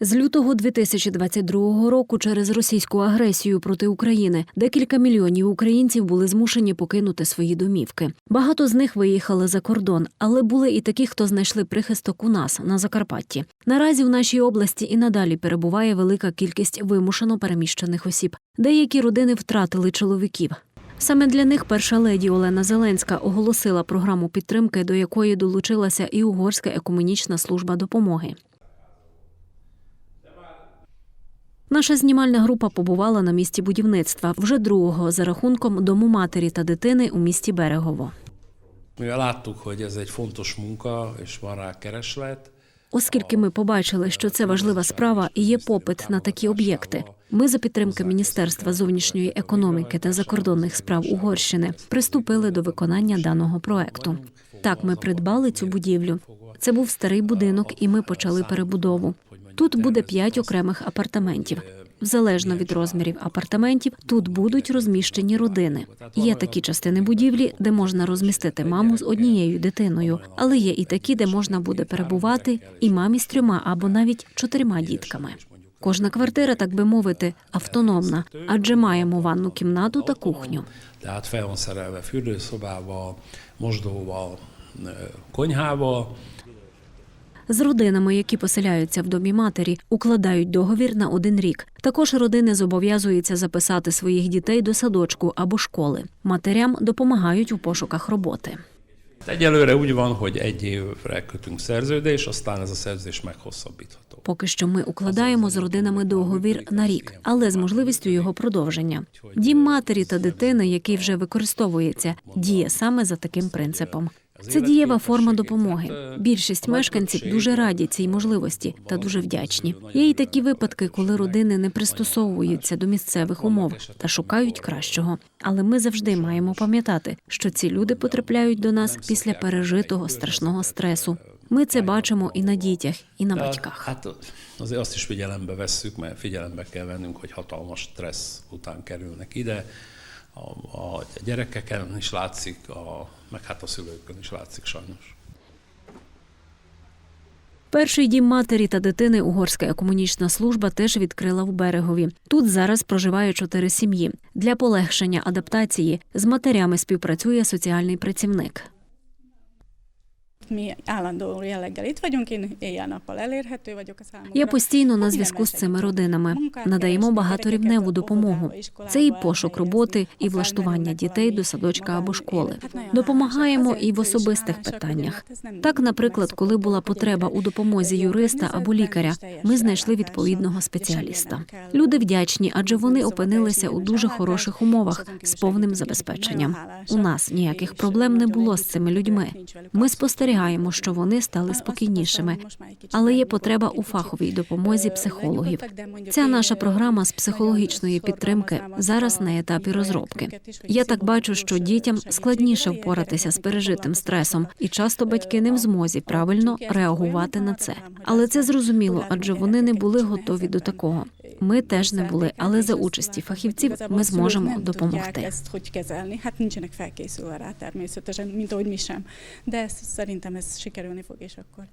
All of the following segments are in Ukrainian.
З лютого 2022 року через російську агресію проти України декілька мільйонів українців були змушені покинути свої домівки. Багато з них виїхали за кордон, але були і такі, хто знайшли прихисток у нас на Закарпатті. Наразі в нашій області і надалі перебуває велика кількість вимушено переміщених осіб. Деякі родини втратили чоловіків. Саме для них перша леді Олена Зеленська оголосила програму підтримки, до якої долучилася і Угорська екуменічна служба допомоги. Наша знімальна група побувала на місці будівництва вже другого за рахунком дому матері та дитини у місті Берегово. Оскільки ми побачили, що це важлива справа і є попит на такі об'єкти. Ми за підтримки Міністерства зовнішньої економіки та закордонних справ Угорщини приступили до виконання даного проекту. Так, ми придбали цю будівлю. Це був старий будинок, і ми почали перебудову. Тут буде п'ять окремих апартаментів. Залежно від розмірів апартаментів, тут будуть розміщені родини. Є такі частини будівлі, де можна розмістити маму з однією дитиною, але є і такі, де можна буде перебувати і мамі з трьома або навіть чотирма дітками. Кожна квартира, так би мовити, автономна, адже маємо ванну кімнату та кухню. З родинами, які поселяються в домі матері, укладають договір на один рік. Також родини зобов'язуються записати своїх дітей до садочку або школи. Матерям допомагають у пошуках роботи. Egyelőre úgy van, hogy egy évre kötünk szerződés, aztán ez a szerződés meghosszabbítható. Поки що ми укладаємо з родинами договір на рік, але з можливістю його продовження. Дім матері та дитини, який вже використовується, діє саме за таким принципом. Це дієва форма допомоги. Більшість мешканців дуже раді цій можливості та дуже вдячні. Є й такі випадки, коли родини не пристосовуються до місцевих умов та шукають кращого. Але ми завжди маємо пам'ятати, що ці люди потрапляють до нас після пережитого страшного стресу. Ми це бачимо і на дітях, і на батьках. Azért azt is figyelembe vesszük, mert figyelembe kell vennünk, hogy hatalmas stressz után kerülnek ide. A, a gyerekeken is látszik, a, meg hát a szülőkön is látszik sajnos. Перший дім матері та дитини Угорська екомунічна служба теж відкрила в берегові. Тут зараз проживає чотири сім'ї. Для полегшення адаптації з матерями співпрацює соціальний працівник. Mi állandó jelleggel itt vagyunk, én éjjel-nappal elérhető vagyok a. Я постійно на зв'язку з цими родинами. Надаємо багаторівневу допомогу. Це і пошук роботи, і влаштування дітей до садочка або школи. Допомагаємо і в особистих питаннях. Так, наприклад, коли була потреба у допомозі юриста або лікаря, ми знайшли відповідного спеціаліста. Люди вдячні, адже вони опинилися у дуже хороших умовах з повним забезпеченням. У нас ніяких проблем не було з цими людьми. Ми спостерігаємо, що вони стали спокійнішими, але є потреба у фаховій допомозі психологів. Ця наша програма з психологічної підтримки зараз на етапі розробки. Я так бачу, що дітям складніше впоратися з пережитим стресом, і часто батьки не в змозі правильно реагувати на це. Але це зрозуміло, адже вони не були готові до такого. Ми теж не були, але за участі фахівців ми зможемо допомогти.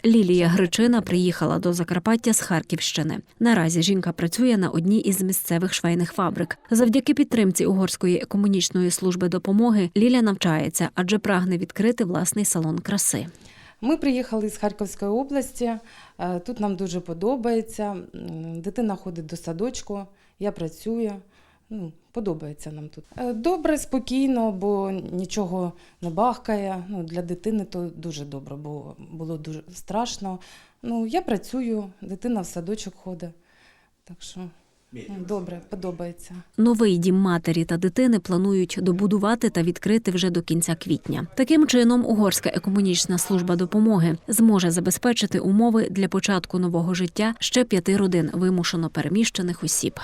Лілія Гречина приїхала до Закарпаття з Харківщини. Наразі жінка працює на одній із місцевих швейних фабрик. Завдяки підтримці Угорської екомунічної служби допомоги Ліля навчається, адже прагне відкрити власний салон краси. Ми приїхали з Харківської області. е, Тут нам дуже подобається. Дитина ходить до садочку, я працюю. Ну, подобається нам тут. Е, Добре, спокійно, бо нічого не бахкає. Ну, для дитини то дуже добре, бо було дуже страшно. Ну, я працюю, дитина в садочок ходить. Так що добре, подобається. Новий дім матері та дитини планують добудувати та відкрити вже до кінця квітня. Таким чином, Угорська екомунічна служба допомоги зможе забезпечити умови для початку нового життя ще п'яти родин вимушено переміщених осіб.